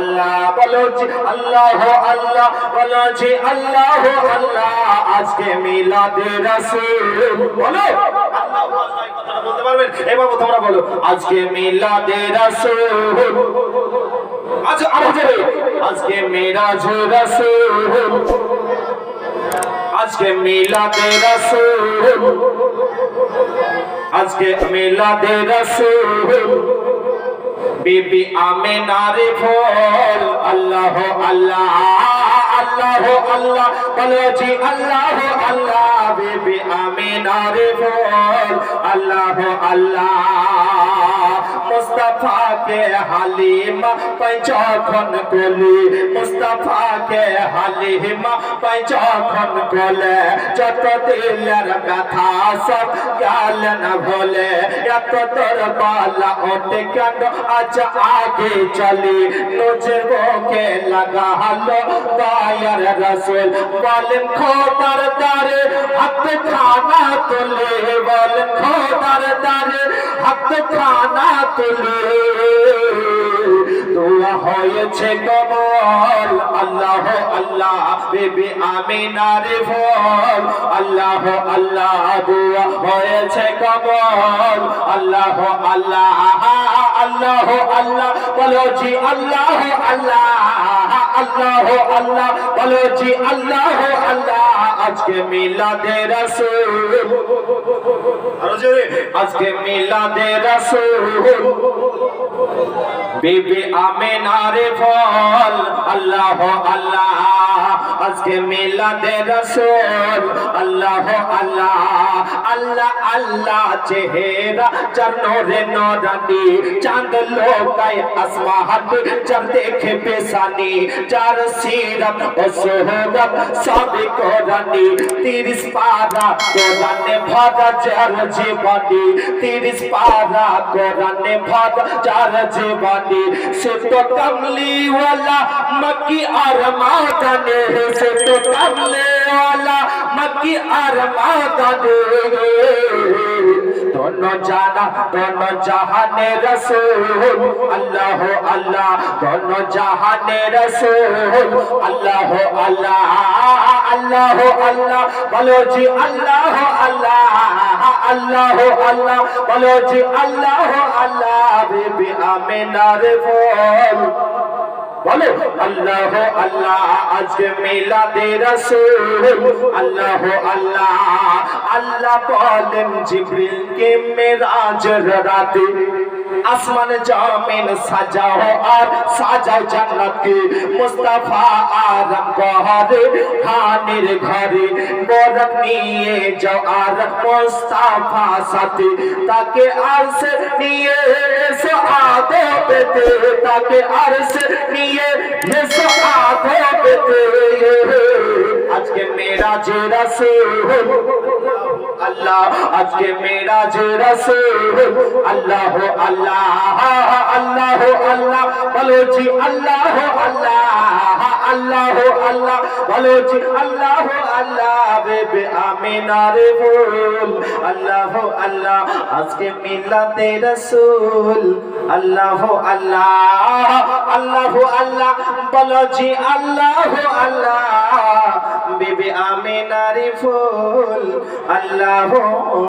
আল্লাহ, বলো জি আল্লাহ আল্লাহ, বলো জি আল্লাহ আল্লাহ, আজকে মিলাদে রাসূল, বলো। আল্লাহ আল্লাহ কথাটা বলতে পারবেন বলো, আজকে মিলাদে রাসূল। আজ আরও জোরে, আজকে মিরাজ রাসূল। আজকে মিলাদে রাসূল। আজকে বিবি আমেনার ফল। আল্লাহ আল্লাহ আল্লাহ আল্লাহ। বলেছি আল্লাহ আল্লাহ। বিবি আমেনার ফল। আল্লাহ আল্লাহ। মুস্তাফাকে হালিমা পাই যখন কোলি, মুস্তাফাকে হালিমা পাই যখন কোলে, যত দিলের ব্যথা সব গেল ভোলে, এত তোর বালা ওঠে কেন? আজ আগে চলি নজরকে লাগা হলো গায়ের রসুল, বলেন খোদার তোলে বলেন খোদার দারে হাত খানা তোলে। দোয়া হয়েছে কবল। আল্লাহ আল্লাহ, বেবি আমিনার ফল। আল্লাহ আল্লাহ, দোয়া হয়েছে কবল। আল্লাহ আল্লাহ আল্লাহ আল্লাহ, বলো জি, আল্লাহ আল্লাহ আল্লাহ আল্লাহ, বলো জি, আল্লাহ আল্লাহ। আজকে মিলাদে রাসূল। আজকে মিলাদে রাসূল। বিবি আমেনার ফল আল্লাহ আল্লাহ আজকে মিলাদে রাসূল আল্লাহ আল্লাহ আল্লাহ আল্লাহ চেহারা চার নূরে নূরানি চাঁদ লোকায় আসমান চার দেখে পেশানি চার সিরত ও সোহরত সব কোরআনি তিরিশ পারা কোরআনে ভরা চার জীবনী তিরিশ পারা কোরআনে ভরা চার नबी से तो कमली वाला मक्की और मादने से तो कमले वाला मक्की और मादने दोनों जाना दोनों जहाने रसूल अल्लाह हो अल्लाह दोनों जहाने रसूल अल्लाह हो अल्लाह अल्लाह हो अल्लाह बोलो जी अल्लाह हो अल्लाह আল্লাহ আল্লাহ, বলো যে আল্লাহ আল্লাহ বেবি আমেনার ফল বলে, আল্লাহ আল্লাহ আজকে মিলাদে রাসূল। আল্লাহ আল্লাহ আল্লাহ বলেন জিবরিলকে মেরাজ রাতে আসমান জমিন সাজাও আর সাজাও জান্নাতকে মুস্তাফা আরম গহরে হানির ঘরে বরক নিয়ে যাও আর মুস্তাফা সাথে তাকে আরশে নিয়ে এসো আদো পেতে তাকে আরশে নিয়ে এসো আদো পেতে আজকে মেরা যে রাসূল আল্লাহ, আজকে মেরা যে রাসূল। আল্লাহ আল্লাহ আল্লাহ আল্লাহ। বলো জি, আল্লাহ আল্লাহ আল্লাহ আল্লাহ। বলো জি, আল্লাহ আল্লাহ, বেবে আমিনার ফুল। আল্লাহ আল্লাহ, আজকে মিলাদে রাসূল। আল্লাহ আল্লাহ আল্লাহ আল্লাহ। বলো আল্লাহ আল্লাহ। বেবে আমিনার ফুল আল্লাহ